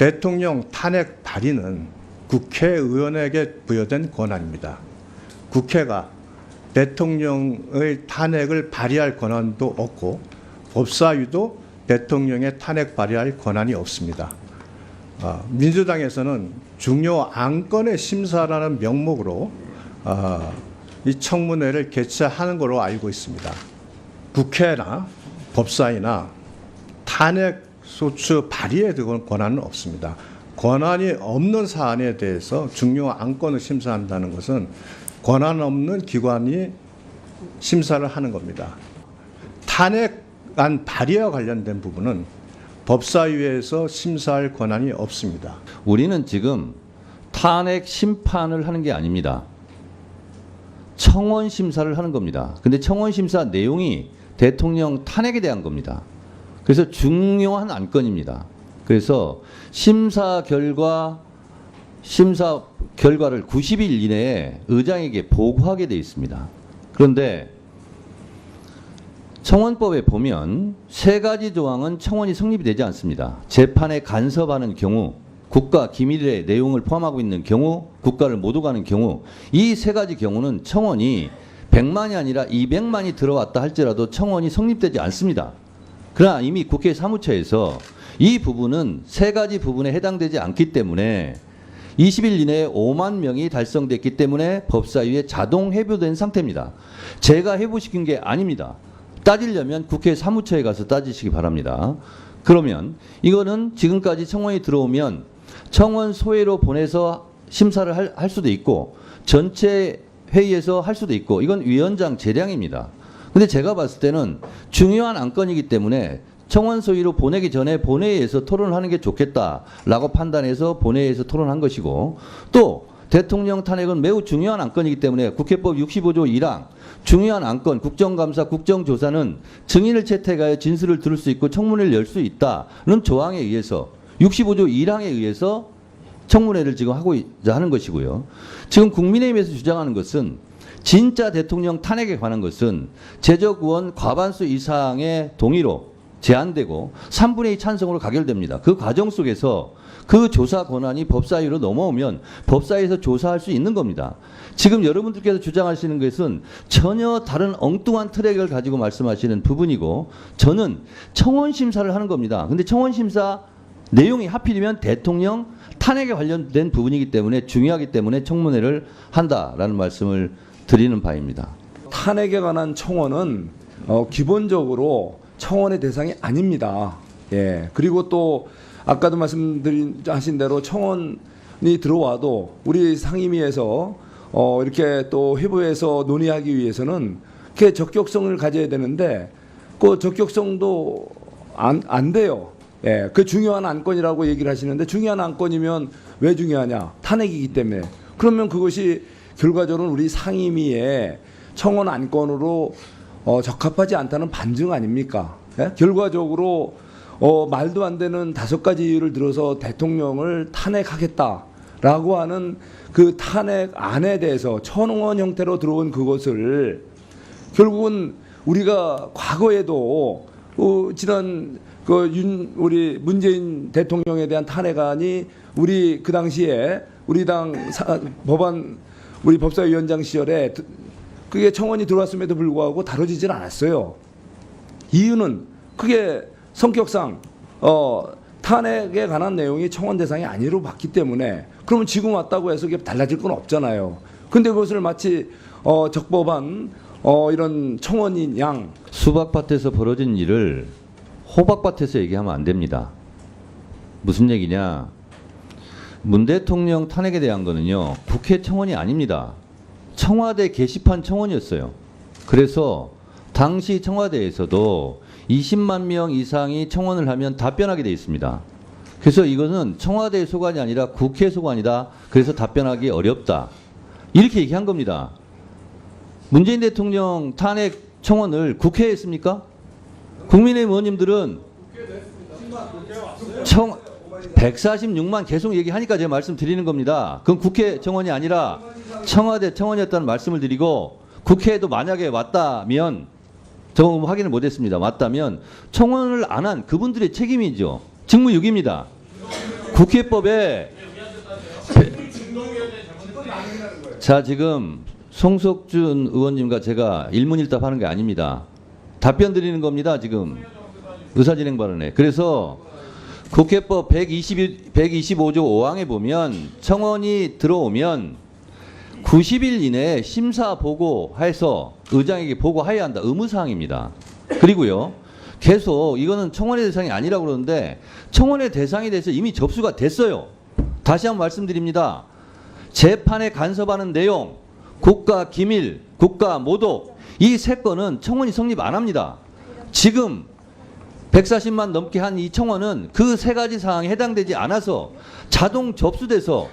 대통령 탄핵 발의는 국회의원에게 부여된 권한입니다. 국회가 대통령의 탄핵을 발의할 권한도 없고 법사위도 대통령의 탄핵 발의할 권한이 없습니다. 아, 민주당에서는 중요 안건의 심사라는 명목으로 아, 이 청문회를 개최하는 걸로 알고 있습니다. 국회나 법사위나 탄핵 소추 발의에 대한 권한은 없습니다. 권한이 없는 사안에 대해서 중요 안건을 심사한다는 것은 권한 없는 기관이 심사를 하는 겁니다. 탄핵안 발의와 관련된 부분은 법사위에서 심사할 권한이 없습니다. 우리는 지금 탄핵 심판을 하는 게 아닙니다. 청원 심사를 하는 겁니다. 근데 청원 심사 내용이 대통령 탄핵에 대한 겁니다. 그래서 중요한 안건입니다. 그래서 심사 결과 심사 결과를 90일 이내에 의장에게 보고하게 돼 있습니다. 그런데 청원법에 보면 세 가지 조항은 청원이 성립이 되지 않습니다. 재판에 간섭하는 경우, 국가 기밀의 내용을 포함하고 있는 경우, 국가를 못 오가는 경우, 이 세 가지 경우는 청원이 100만이 아니라 200만이 들어왔다 할지라도 청원이 성립되지 않습니다. 그러나 이미 국회 사무처에서 이 부분은 세 가지 부분에 해당되지 않기 때문에 20일 이내에 5만 명이 달성됐기 때문에 법사위에 자동 해부된 상태입니다. 제가 해부시킨 게 아닙니다. 따지려면 국회 사무처에 가서 따지시기 바랍니다. 그러면 이거는 지금까지 청원이 들어오면 청원 소회로 보내서 심사를 할, 할 수도 있고 전체 회의에서 할 수도 있고 이건 위원장 재량입니다. 근데 제가 봤을 때는 중요한 안건이기 때문에 청원 소위로 보내기 전에 본회의에서 토론을 하는 게 좋겠다라고 판단해서 본회의에서 토론한 것이고 또 대통령 탄핵은 매우 중요한 안건이기 때문에 국회법 65조 1항 중요한 안건 국정감사 국정조사는 증인을 채택하여 진술을 들을 수 있고 청문회를 열 수 있다는 조항에 의해서 65조 1항에 의해서 청문회를 지금 하고 있- 하는 것이고요. 지금 국민의힘에서 주장하는 것은 진짜 대통령 탄핵에 관한 것은 제적 의원 과반수 이상의 동의로 제한되고 3분의 2 찬성으로 가결됩니다. 그 과정 속에서 그 조사 권한이 법사위로 넘어오면 법사위에서 조사할 수 있는 겁니다. 지금 여러분들께서 주장하시는 것은 전혀 다른 엉뚱한 트랙을 가지고 말씀하시는 부분이고 저는 청원 심사를 하는 겁니다. 근데 청원 심사 내용이 하필이면 대통령 탄핵에 관련된 부분이기 때문에 중요하기 때문에 청문회를 한다라는 말씀을 드리는 바입니다. 탄핵에 관한 청원은 어, 기본적으로 청원의 대상이 아닙니다. 예. 그리고 또 아까도 말씀드린 하신 대로 청원이 들어와도 우리 상임위에서 어, 이렇게 또 회부해서 논의하기 위해서는 그 적격성을 가져야 되는데 그 적격성도 안, 안 돼요. 예, 그 중요한 안건이라고 얘기를 하시는데 중요한 안건이면 왜 중요하냐? 탄핵이기 때문에. 그러면 그것이 결과적으로 우리 상임위의 청원 안건으로 어, 적합하지 않다는 반증 아닙니까? 예? 결과적으로 어, 말도 안 되는 다섯 가지 이유를 들어서 대통령을 탄핵하겠다라고 하는 그 탄핵 안에 대해서 천원 형태로 들어온 그것을 결국은 우리가 과거에도 어, 지난 그 윤 우리 문재인 대통령에 대한 탄핵안이 우리 그 당시에 우리 당 사, 법안 우리 법사위원장 시절에 드- 그게 청원이 들어왔음에도 불구하고 다뤄지질 않았어요. 이유는 그게 성격상 어, 탄핵에 관한 내용이 청원 대상이 아니로 봤기 때문에 그러면 지금 왔다고 해서 이게 달라질 건 없잖아요. 근데 그것을 마치 어, 적법한 어, 이런 청원인 양 수박밭에서 벌어진 일을 호박밭에서 얘기하면 안 됩니다. 무슨 얘기냐? 문 대통령 탄핵에 대한 거는요, 국회 청원이 아닙니다. 청와대 게시판 청원이었어요. 그래서 당시 청와대에서도 20만 명 이상이 청원을 하면 답변하게 돼 있습니다. 그래서 이거는 청와대 소관이 아니라 국회 소관이다. 그래서 답변하기 어렵다. 이렇게 얘기한 겁니다. 문재인 대통령 탄핵 청원을 국회에 했습니까? 국민의힘 의원님들은 청 146만 계속 얘기하니까 제가 말씀드리는 겁니다. 그건 국회 청원이 아니라 청와대 청원이었다는 말씀을 드리고 국회에도 만약에 왔다면 저 확인을 못했습니다. 왔다면 청원을 안 한 그분들의 책임이죠. 직무유기입니다. 국회법에 자 지금 송석준 의원님과 제가 일문일답하는 게 아닙니다. 답변 드리는 겁니다. 지금 의사진행 발언에. 그래서 국회법 120, 125조 5항에 보면 청원이 들어오면 90일 이내에 심사 보고해서 의장에게 보고해야 한다. 의무사항입니다. 그리고요. 계속 이거는 청원의 대상이 아니라고 그러는데 청원의 대상이 돼서 이미 접수가 됐어요. 다시 한번 말씀드립니다. 재판에 간섭하는 내용, 국가 기밀, 국가 모독 이 세 건은 청원이 성립 안 합니다. 지금 140만 넘게 한 이 청원은 그 세 가지 사항에 해당되지 않아서 자동 접수돼서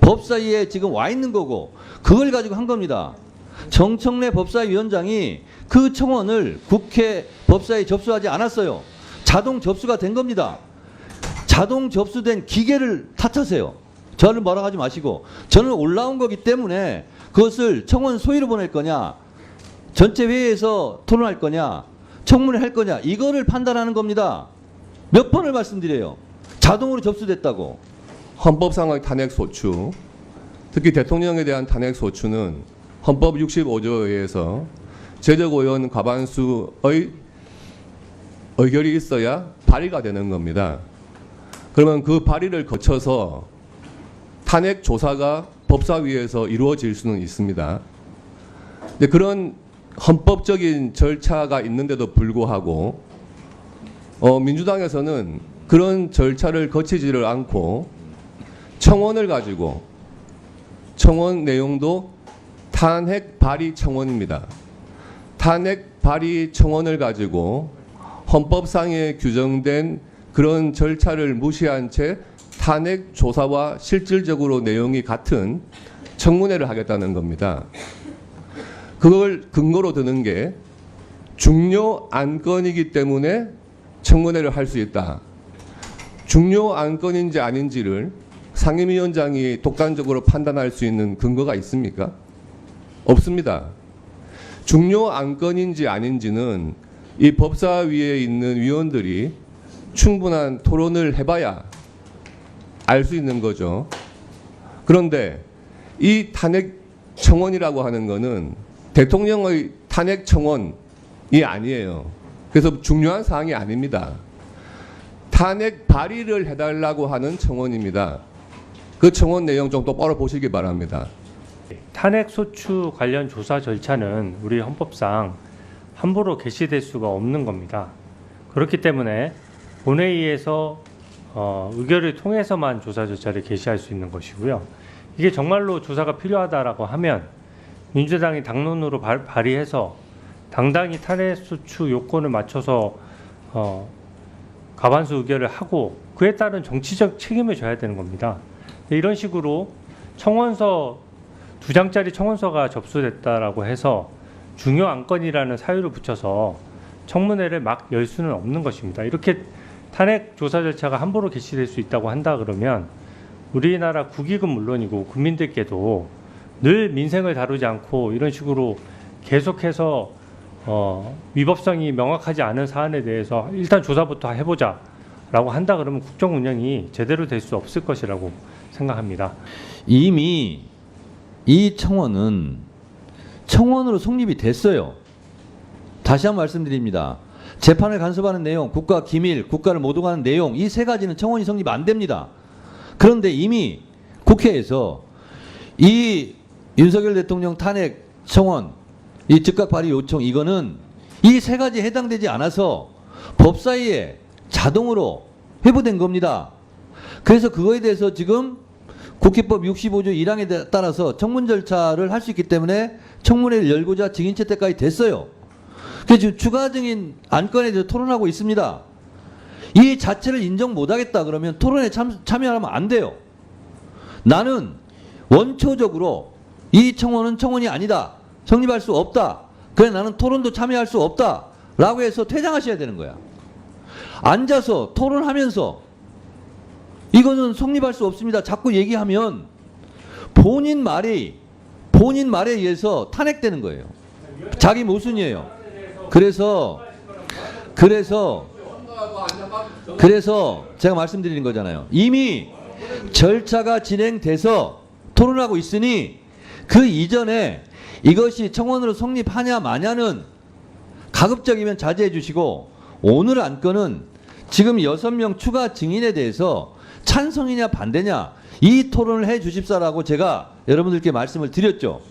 법사위에 지금 와 있는 거고 그걸 가지고 한 겁니다. 정청래 법사위원장이 그 청원을 국회 법사위에 접수하지 않았어요. 자동 접수가 된 겁니다. 자동 접수된 기계를 탓하세요. 저를 뭐라 하지 마시고 저는 올라온 거기 때문에 그것을 청원 소위로 보낼 거냐 전체 회의에서 토론할 거냐 청문회 할 거냐 이거를 판단하는 겁니다. 몇 번을 말씀드려요. 자동으로 접수됐다고. 헌법상의 탄핵 소추, 특히 대통령에 대한 탄핵 소추는 헌법 65조에 의해서 제적의원 과반수의 의결이 있어야 발의가 되는 겁니다. 그러면 그 발의를 거쳐서 탄핵 조사가 법사위에서 이루어질 수는 있습니다. 그런 헌법적인 절차가 있는데도 불구하고 어, 민주당에서는 그런 절차를 거치지를 않고 청원을 가지고 청원 내용도 탄핵 발의 청원입니다. 탄핵 발의 청원을 가지고 헌법상에 규정된 그런 절차를 무시한 채 탄핵 조사와 실질적으로 내용이 같은 청문회를 하겠다는 겁니다. 그걸 근거로 드는 게 중요 안건이기 때문에 청문회를 할 수 있다. 중요 안건인지 아닌지를 상임위원장이 독단적으로 판단할 수 있는 근거가 있습니까? 없습니다. 중요 안건인지 아닌지는 이 법사위에 있는 위원들이 충분한 토론을 해봐야 알 수 있는 거죠. 그런데 이 탄핵 청원이라고 하는 거는 대통령의 탄핵 청원이 아니에요. 그래서 중요한 사항이 아닙니다. 탄핵 발의를 해달라고 하는 청원입니다. 그 청원 내용 좀 똑바로 보시기 바랍니다. 탄핵 소추 관련 조사 절차는 우리 헌법상 함부로 개시될 수가 없는 겁니다. 그렇기 때문에 본회의에서 어, 의결을 통해서만 조사 절차를 개시할 수 있는 것이고요. 이게 정말로 조사가 필요하다라고 하면 민주당이 당론으로 발, 발의해서 당당히 탄핵 소추 요건을 맞춰서 어, 과반수 의결을 하고 그에 따른 정치적 책임을 져야 되는 겁니다. 이런 식으로 청원서 두 장짜리 청원서가 접수됐다라고 해서 중요 안건이라는 사유를 붙여서 청문회를 막 열 수는 없는 것입니다. 이렇게 탄핵 조사 절차가 함부로 개시될 수 있다고 한다 그러면 우리나라 국익은 물론이고 국민들께도 늘 민생을 다루지 않고 이런 식으로 계속해서 어, 위법성이 명확하지 않은 사안에 대해서 일단 조사부터 해보자 라고 한다 그러면 국정 운영이 제대로 될 수 없을 것이라고 생각합니다. 이미 이 청원은 청원으로 성립이 됐어요. 다시 한번 말씀드립니다. 재판을 간섭하는 내용, 국가 기밀, 국가를 모독하는 내용 이 세 가지는 청원이 성립 안 됩니다. 그런데 이미 국회에서 이 윤석열 대통령 탄핵 청원, 이 즉각 발의 요청 이거는 이 세 가지에 해당되지 않아서 법사위에 자동으로 회부된 겁니다. 그래서 그거에 대해서 지금 국회법 65조 1항에 따라서 청문 절차를 할 수 있기 때문에 청문회를 열고자 증인 채택까지 됐어요. 그래서 지금 추가적인 안건에 대해서 토론하고 있습니다. 이 자체를 인정 못하겠다 그러면 토론에 참, 참여하면 안 돼요. 나는 원초적으로 이 청원은 청원이 아니다. 성립할 수 없다. 그래 나는 토론도 참여할 수 없다. 라고 해서 퇴장하셔야 되는 거야. 앉아서 토론하면서 이거는 성립할 수 없습니다. 자꾸 얘기하면 본인 말이 본인 말에 의해서 탄핵되는 거예요. 자기 모순이에요. 그래서 그래서 그래서 제가 말씀드리는 거잖아요. 이미 절차가 진행돼서 토론하고 있으니 그 이전에 이것이 청원으로 성립하냐 마냐는 가급적이면 자제해 주시고 오늘 안건은 지금 여섯 명 추가 증인에 대해서 찬성이냐 반대냐 이 토론을 해 주십사라고 제가 여러분들께 말씀을 드렸죠.